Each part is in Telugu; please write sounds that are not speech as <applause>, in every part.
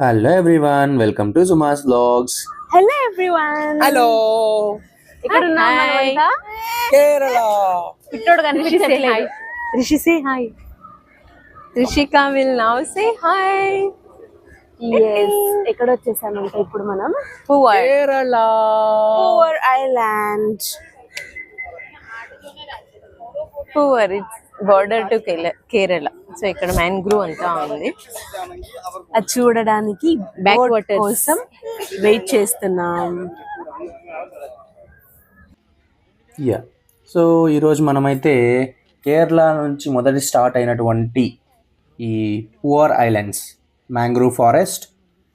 Hello everyone welcome to Suma's blogs hello everyone hello ఇక్కడ ఉన్నాం. మనమంతా. కేరళ పిట్టోడు కనిపించట్లేదు. Rishi say hi Rishika will now say hi yes ఎక్కడ వచ్చేసామంటే ఇప్పుడు మనం? Poovar Kerala Poovar island Poovar it's border to Kerala so ఇక్కడ మ్యాంగ్రూవ్ అంతా ఉంది. అది చూడడానికి boat waters. కోసం వెయిట్ చేస్తున్నాం. యా సో ఈరోజు మనమైతే కేరళ నుంచి మొదటి స్టార్ట్ అయినటువంటి ఈ Poovar islands mangrove forest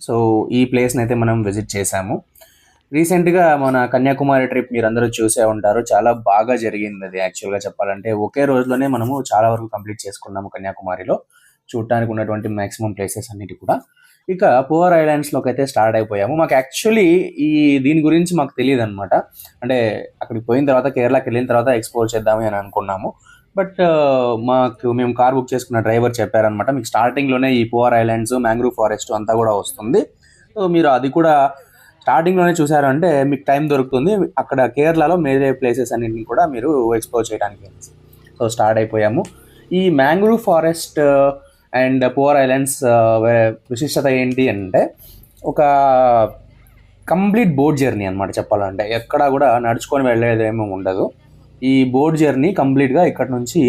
so ఈ ప్లేస్ని అయితే మనం విజిట్ చేశాము రీసెంట్గా మన కన్యాకుమారి ట్రిప్ మీరు అందరూ చూసే ఉంటారు. చాలా బాగా జరిగింది అది యాక్చువల్గా చెప్పాలంటే. ఒకే రోజులోనే మనము చాలా వరకు కంప్లీట్ చేసుకున్నాము కన్యాకుమారిలో. చూడటానికి ఉన్నటువంటి మాక్సిమం ప్లేసెస్ అన్నిటి కూడా. ఇక పువర్ ఐలాండ్స్లోకి అయితే స్టార్ట్ అయిపోయాము. మాకు యాక్చువల్లీ ఈ దీని గురించి మాకు తెలియదు అనమాట అంటే అక్కడికి పోయిన తర్వాత కేరళకి వెళ్ళిన తర్వాత ఎక్స్ప్లోర్ చేద్దాము అని అనుకున్నాము. బట్ uh, మాకు మేము కార్ బుక్ చేసుకున్న డ్రైవర్ చెప్పారనమాట మీకు స్టార్టింగ్లోనే ఈ పువర్ ఐలాండ్స్ మ్యాంగ్రూవ్ ఫారెస్ట్ అంతా కూడా వస్తుంది. సో మీరు అది కూడా స్టార్టింగ్లోనే చూసారంటే మీకు టైం దొరుకుతుంది. అక్కడ కేరళలో మేరే ప్లేసెస్ అన్నింటిని కూడా మీరు ఎక్స్ప్లోర్ చేయడానికి సో స్టార్ట్ అయిపోయాము. ఈ mangrove forest uh, and Poovar islands uh, విశిష్టత ఏంటి అంటే ఒక కంప్లీట్ బోట్ జర్నీ అనమాట చెప్పాలంటే. ఎక్కడా కూడా నడుచుకొని వెళ్ళేదేమీ ఉండదు. ఈ బోట్ జర్నీ కంప్లీట్గా ఇక్కడ నుంచి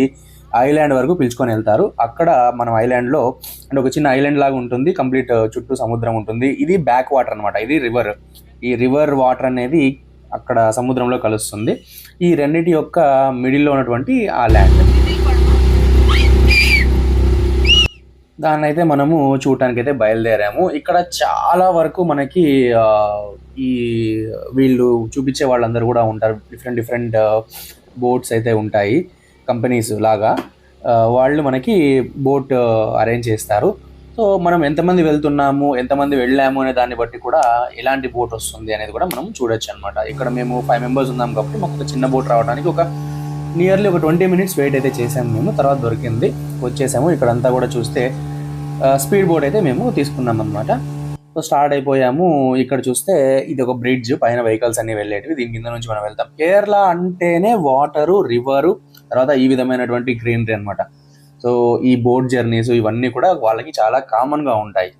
ఐలాండ్ వరకు పిలుచుకొని వెళ్తారు. అక్కడ మనం ఐలాండ్లో అంటే ఒక చిన్న ఐలాండ్ లాగా ఉంటుంది. కంప్లీట్ చుట్టూ సముద్రం ఉంటుంది. ఇది బ్యాక్ వాటర్ అనమాట ఇది రివర్. ఈ రివర్ వాటర్ అనేది అక్కడ సముద్రంలో కలుస్తుంది. ఈ రెండింటి యొక్క మిడిల్లో ఉన్నటువంటి ఆ ల్యాండ్. దాన్ని అయితే మనము చూడటానికి అయితే బయలుదేరాము. ఇక్కడ చాలా వరకు మనకి ఈ వీళ్ళు చూపించే వాళ్ళందరూ కూడా ఉంటారు. డిఫరెంట్ డిఫరెంట్ బోట్స్ అయితే ఉంటాయి. కంపెనీస్ లాగా వాళ్ళు మనకి బోట్ అరేంజ్ చేస్తారు. సో మనం ఎంతమంది వెళ్తున్నాము ఎంతమంది వెళ్ళాము అనే దాన్ని బట్టి కూడా ఎలాంటి బోట్ వస్తుంది అనేది కూడా మనం చూడొచ్చు అనమాట ఇక్కడ మేము ఫైవ్ మెంబర్స్ ఉన్నాం కాబట్టి మాకు ఒక చిన్న బోట్ రావడానికి ఒక నియర్లీ ఒక ట్వంటీ మినిట్స్ వెయిట్ అయితే చేసాము మేము తర్వాత దొరికింది వచ్చేసాము. ఇక్కడంతా కూడా చూస్తే స్పీడ్ బోట్ అయితే మేము తీసుకున్నాం అనమాట సో స్టార్ట్ అయిపోయాము. ఇక్కడ చూస్తే ఇది ఒక బ్రిడ్జ్ పైన వెహికల్స్ అన్ని వెళ్ళేటివి. దీని కింద నుంచి మనం వెళ్తాం. కేరళ అంటేనే వాటరు రివరు తర్వాత ఈ విధమైనటువంటి గ్రీనరీ అనమాట సో ఈ బోట్ జర్నీస్ ఇవన్నీ కూడా వాళ్ళకి చాలా కామన్గా ఉంటాయి.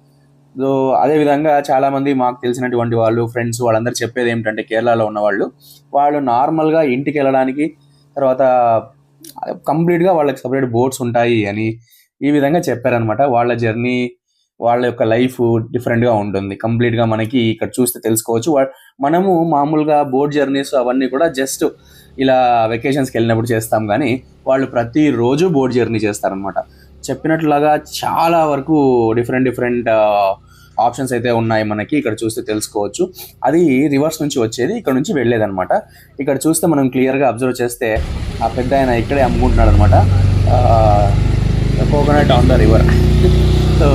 సో అదే విధంగా చాలా మంది మాకు తెలిసినటువంటి వాళ్ళు ఫ్రెండ్స్ వాళ్ళందరూ చెప్పేది ఏమిటంటే కేరళలో ఉన్న వాళ్ళు వాళ్ళు నార్మల్గా ఇంటికి వెళ్ళడానికి తర్వాత కంప్లీట్గా వాళ్ళకి సపరేట్ బోట్స్ ఉంటాయి అని ఈ విధంగా చెప్పారనమాట వాళ్ళ జర్నీ వాళ్ళ యొక్క లైఫ్ డిఫరెంట్గా ఉంటుంది. కంప్లీట్గా మనకి ఇక్కడ చూస్తే తెలుసుకోవచ్చు. మనము మామూలుగా బోట్ జర్నీస్ అవన్నీ కూడా జస్ట్ ఇలా వెకేషన్స్కి వెళ్ళినప్పుడు చేస్తాం కానీ వాళ్ళు ప్రతిరోజు బోట్ జర్నీ చేస్తారనమాట చెప్పినట్లుగా చాలా వరకు డిఫరెంట్ డిఫరెంట్ ఆప్షన్స్ అయితే ఉన్నాయి మనకి. ఇక్కడ చూస్తే తెలుసుకోవచ్చు. అది రివర్స్ నుంచి వచ్చేది ఇక్కడ నుంచి వెళ్ళేదనమాట ఇక్కడ చూస్తే మనం క్లియర్గా అబ్జర్వ్ చేస్తే ఆ పెద్ద ఆయన ఇక్కడే అమ్ముకుంటున్నాడు అనమాట coconut on the river <laughs> so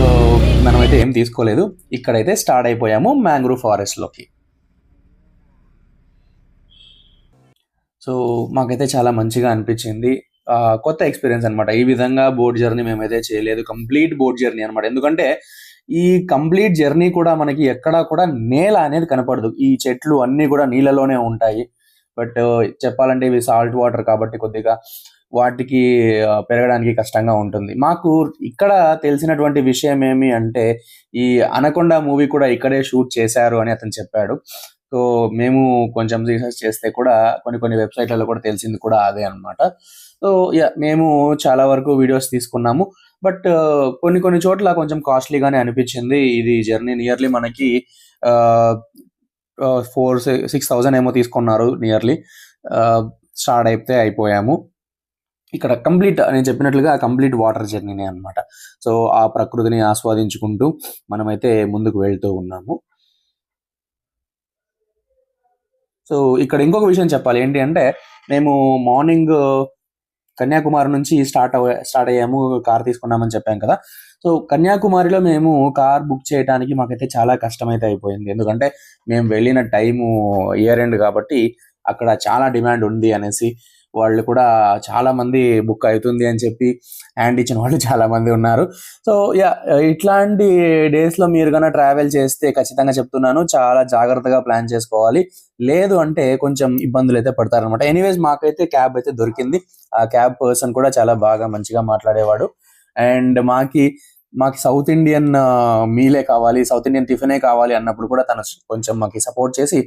మనమైతే ఏం తీసుకోలేదు. ఇక్కడైతే స్టార్ట్ అయిపోయాము మ్యాంగ్రూవ్ ఫారెస్ట్లోకి సో మాకైతే చాలా మంచిగా అనిపించింది. కొత్త ఎక్స్పీరియన్స్ అన్నమాట. ఈ విధంగా బోట్ జర్నీ మేమైతే చేయలేదు. కంప్లీట్ బోట్ జర్నీ అన్నమాట. ఎందుకంటే ఈ కంప్లీట్ జర్నీ కూడా మనకి ఎక్కడా కూడా నేల అనేది కనపడదు. ఈ చెట్లు అన్నీ కూడా నీళ్ళలోనే ఉంటాయి. బట్ చెప్పాలంటే ఇవి సాల్ట్ వాటర్ కాబట్టి కొద్దిగా వాటికి పెరగడానికి కష్టంగా ఉంటుంది. మాకు ఇక్కడ తెలిసినటువంటి విషయం ఏమి అంటే ఈ అనకొండ మూవీ కూడా ఇక్కడే షూట్ చేశారు అని అతను చెప్పాడు. సో మేము కొంచెం రీసెర్చ్ చేస్తే కూడా కొన్ని కొన్ని వెబ్సైట్లలో కూడా తెలిసింది కూడా అదే అన్నమాట. సో యా మేము చాలా వరకు వీడియోస్ తీసుకున్నాము. బట్ uh, కొన్ని కొన్ని చోట్ల కొంచెం కాస్ట్లీగానే అనిపించింది. ఇది జర్నీ నియర్లీ మనకి ఫోర్ సిక్స్ థౌజండ్ ఏమో తీసుకున్నారు నియర్లీ స్టార్ట్ అయితే అయిపోయాము. ఇక్కడ కంప్లీట్ నేను చెప్పినట్లుగా కంప్లీట్ వాటర్ జర్నీనే అన్నమాట. సో ఆ ప్రకృతిని ఆస్వాదించుకుంటూ మనమైతే ముందుకు వెళ్తూ ఉన్నాము. సో ఇక్కడ ఇంకొక విషయం చెప్పాలి. ఏంటి అంటే మేము మార్నింగ్ కన్యాకుమారి నుంచి స్టార్ట్ స్టార్ట్ అయ్యాము కార్ తీసుకున్నామని చెప్పాం కదా. సో కన్యాకుమారిలో మేము కార్ బుక్ చేయడానికి మాకైతే చాలా కష్టమైతే అయిపోయింది. ఎందుకంటే మేము వెళ్ళిన టైము ఇయర్ ఎండ్ కాబట్టి అక్కడ చాలా డిమాండ్ ఉంది అనేసి వాళ్ళు కూడా చాలా మంది బుక్ అవుతుంది అని చెప్పి హ్యాండ్ ఇచ్చిన వాళ్ళు చాలా మంది ఉన్నారు. సో యా ఇట్లాంటి డేస్లో మీరు కన్నా ట్రావెల్ చేస్తే ఖచ్చితంగా చెప్తున్నాను చాలా జాగ్రత్తగా ప్లాన్ చేసుకోవాలి. లేదు అంటే కొంచెం ఇబ్బందులు అయితే పడతారనమాట ఎనీవేస్ మాకైతే క్యాబ్ అయితే దొరికింది. ఆ క్యాబ్ పర్సన్ కూడా చాలా బాగా మంచిగా మాట్లాడేవాడు. అండ్ మాకి మాకు సౌత్ ఇండియన్ మీలే కావాలి సౌత్ ఇండియన్ టిఫినే కావాలి అన్నప్పుడు కూడా తను కొంచెం మాకు సపోర్ట్ చేసి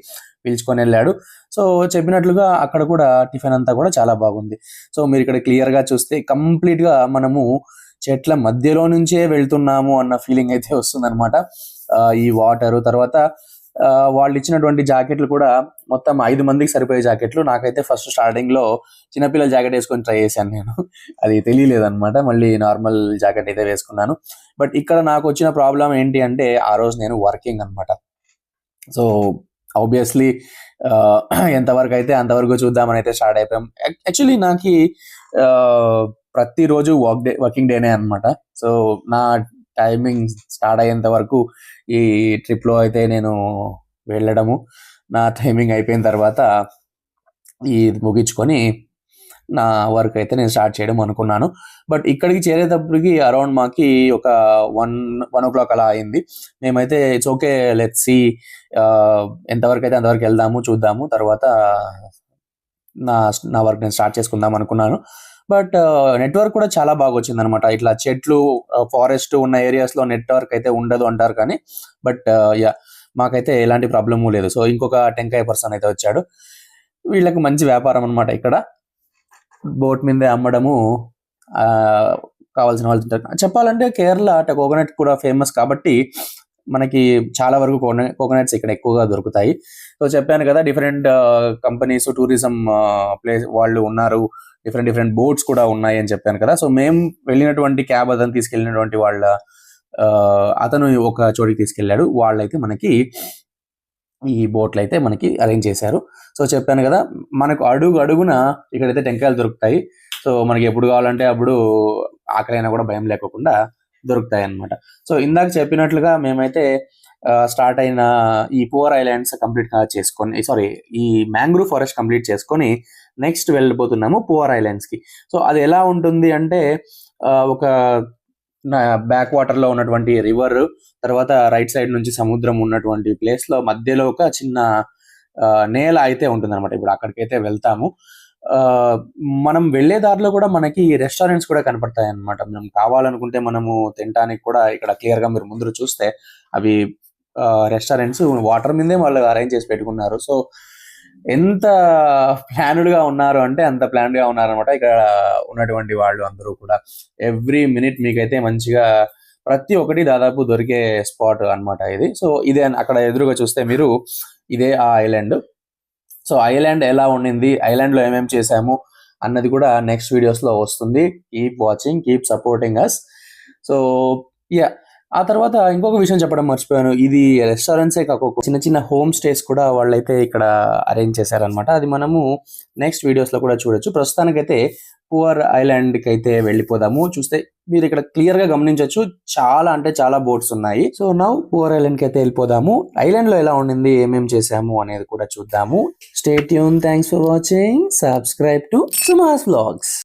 పిలుచుకొని వెళ్ళాడు. సో చెప్పినట్లుగా అక్కడ కూడా టిఫిన్ అంతా కూడా చాలా బాగుంది. సో మీరు ఇక్కడ క్లియర్గా చూస్తే కంప్లీట్గా మనము చెట్ల మధ్యలో నుంచే వెళ్తున్నాము అన్న ఫీలింగ్ అయితే వస్తుందన్నమాట. ఈ వాటర్ తర్వాత వాళ్ళు ఇచ్చినటువంటి జాకెట్లు కూడా మొత్తం ఐదు మందికి సరిపోయే జాకెట్లు. నాకైతే ఫస్ట్ స్టార్టింగ్లో చిన్నపిల్లల జాకెట్ వేసుకొని ట్రై చేశాను నేను. అది తెలియలేదనమాట మళ్ళీ నార్మల్ జాకెట్ అయితే వేసుకున్నాను. బట్ ఇక్కడ నాకు వచ్చిన ప్రాబ్లం ఏంటి అంటే ఆ రోజు నేను వర్కింగ్ అనమాట సో ఆబ్వియస్లీ ఎంతవరకు అయితే అంతవరకు చూద్దామని అయితే స్టార్ట్ అయిపోయాం. యాక్చువల్లీ నాకు ప్రతిరోజు వర్క్ డే వర్కింగ్ డేనే అనమాట సో నా టైమింగ్ స్టార్ట్ అయ్యేంత వరకు ఈ ట్రిప్లో అయితే నేను వెళ్ళడము. నా టైమింగ్ అయిపోయిన తర్వాత ఈ ముగించుకొని నా వర్క్ అయితే నేను స్టార్ట్ చేయడం అనుకున్నాను. బట్ ఇక్కడికి చేరేటప్పటికి అరౌండ్ మాకి ఒక వన్ వన్ ఓ క్లాక్ అలా అయింది. మేమైతే ఇట్స్ ఓకే లెట్ సి ఎంతవరకు అయితే అంతవరకు వెళ్దాము చూద్దాము. తర్వాత నా నా వర్క్ నేను స్టార్ట్ చేసుకుందాం అనుకున్నాను. బట్ నెట్వర్క్ కూడా చాలా బాగా వచ్చింది అనమాట ఇట్లా చెట్లు ఫారెస్ట్ ఉన్న ఏరియాస్లో నెట్వర్క్ అయితే ఉండదు అంటారు కానీ బట్ యా మాకైతే ఎలాంటి ప్రాబ్లము లేదు. సో ఇంకొక టెంకాయ పర్సన్ అయితే వచ్చాడు. వీళ్ళకి మంచి వ్యాపారం అనమాట ఇక్కడ. బోట్ మీదే అమ్మడము ఆ, కావాల్సిన వాళ్ళు తింటారు చెప్పాలంటే కేరళ అంటే కోకోనట్ కూడా ఫేమస్ కాబట్టి మనకి చాలా వరకు కోకోనట్స్ ఇక్కడ ఎక్కువగా దొరుకుతాయి. సో చెప్పాను కదా డిఫరెంట్ కంపెనీస్ టూరిజం ప్లేస్ వాళ్ళు ఉన్నారు. డిఫరెంట్ డిఫరెంట్ బోట్స్ కూడా ఉన్నాయి అని చెప్పాను కదా. సో మేము వెళ్ళినటువంటి క్యాబ్ అతను తీసుకెళ్ళినటువంటి వాళ్ళ ఆ, అతను ఒక చోటికి తీసుకెళ్ళాడు. వాళ్ళైతే మనకి ఈ బోట్లు అయితే మనకి అరేంజ్ చేశారు. సో చెప్పాను కదా మనకు అడుగు అడుగున ఇక్కడైతే టెంకాయలు దొరుకుతాయి. సో మనకి ఎప్పుడు కావాలంటే అప్పుడు ఆకలైనా కూడా భయం లేకోకుండా దొరుకుతాయి అన్నమాట సో ఇందాక చెప్పినట్లుగా మేమైతే స్టార్ట్ అయిన ఈ పువర్ ఐలాండ్స్ కంప్లీట్గా చేసుకొని సారీ ఈ మ్యాంగ్రూవ్ ఫారెస్ట్ కంప్లీట్ చేసుకొని నెక్స్ట్ వెళ్ళిపోతున్నాము పువర్ ఐలాండ్స్కి సో అది ఎలా ఉంటుంది అంటే ఆ, ఒక బ్యాక్ వాటర్లో ఉన్నటువంటి రివర్ తర్వాత రైట్ సైడ్ నుంచి సముద్రం ఉన్నటువంటి ప్లేస్లో మధ్యలో ఒక చిన్న ఆ, నేల అయితే ఉంటుంది అనమాట ఇప్పుడు అక్కడికైతే వెళ్తాము. ఆ, మనం వెళ్ళే దారిలో కూడా మనకి రెస్టారెంట్స్ కూడా కనపడతాయి అన్నమాట మనం కావాలనుకుంటే మనము తినడానికి కూడా ఇక్కడ క్లియర్గా మీరు ముందు చూస్తే అవి రెస్టారెంట్స్ వాటర్ మీదే వాళ్ళు అరేంజ్ చేసి పెట్టుకున్నారు. సో ఎంత ప్లాన్డ్గా ఉన్నారు అంటే అంత ప్లాన్డ్గా గా ఉన్నారు ఇక్కడ ఉన్నటువంటి వాళ్ళు అందరూ కూడా. ఎవ్రీ మినిట్ మీకైతే మంచిగా ప్రతి ఒక్కటి దాదాపు దొరికే స్పాట్ అన్నమాట ఇది. సో ఇదే అక్కడ ఎదురుగా చూస్తే మీరు ఇదే ఆ ఐలాండ్ సో ఐలాండ్ ఎలా ఉండింది ఐలాండ్లో ఏమేమి చేసాము అన్నది కూడా నెక్స్ట్ వీడియోస్లో వస్తుంది. Keep watching keep supporting us so yeah ఆ తర్వాత ఇంకొక విషయం చెప్పడం మర్చిపోయాను. ఇది రెస్టారెంట్సే కాకుండా చిన్న చిన్న హోమ్ స్టేస్ కూడా వాళ్ళైతే ఇక్కడ అరేంజ్ చేశారనమాట అది మనము నెక్స్ట్ వీడియోస్లో కూడా చూడొచ్చు. ప్రస్తుతానికైతే పువర్ ఐలాండ్కి అయితే వెళ్ళిపోదాము. చూస్తే మీరు ఇక్కడ క్లియర్గా గమనించవచ్చు చాలా అంటే చాలా బోట్స్ ఉన్నాయి. సో నౌ పువర్ ఐలాండ్కి అయితే వెళ్ళిపోదాము. ఐలాండ్లో ఎలా ఉండింది? ఏమేమి చేసాము అనేది కూడా చూద్దాము. Stay Yoon thanks for watching subscribe to Suma's blogs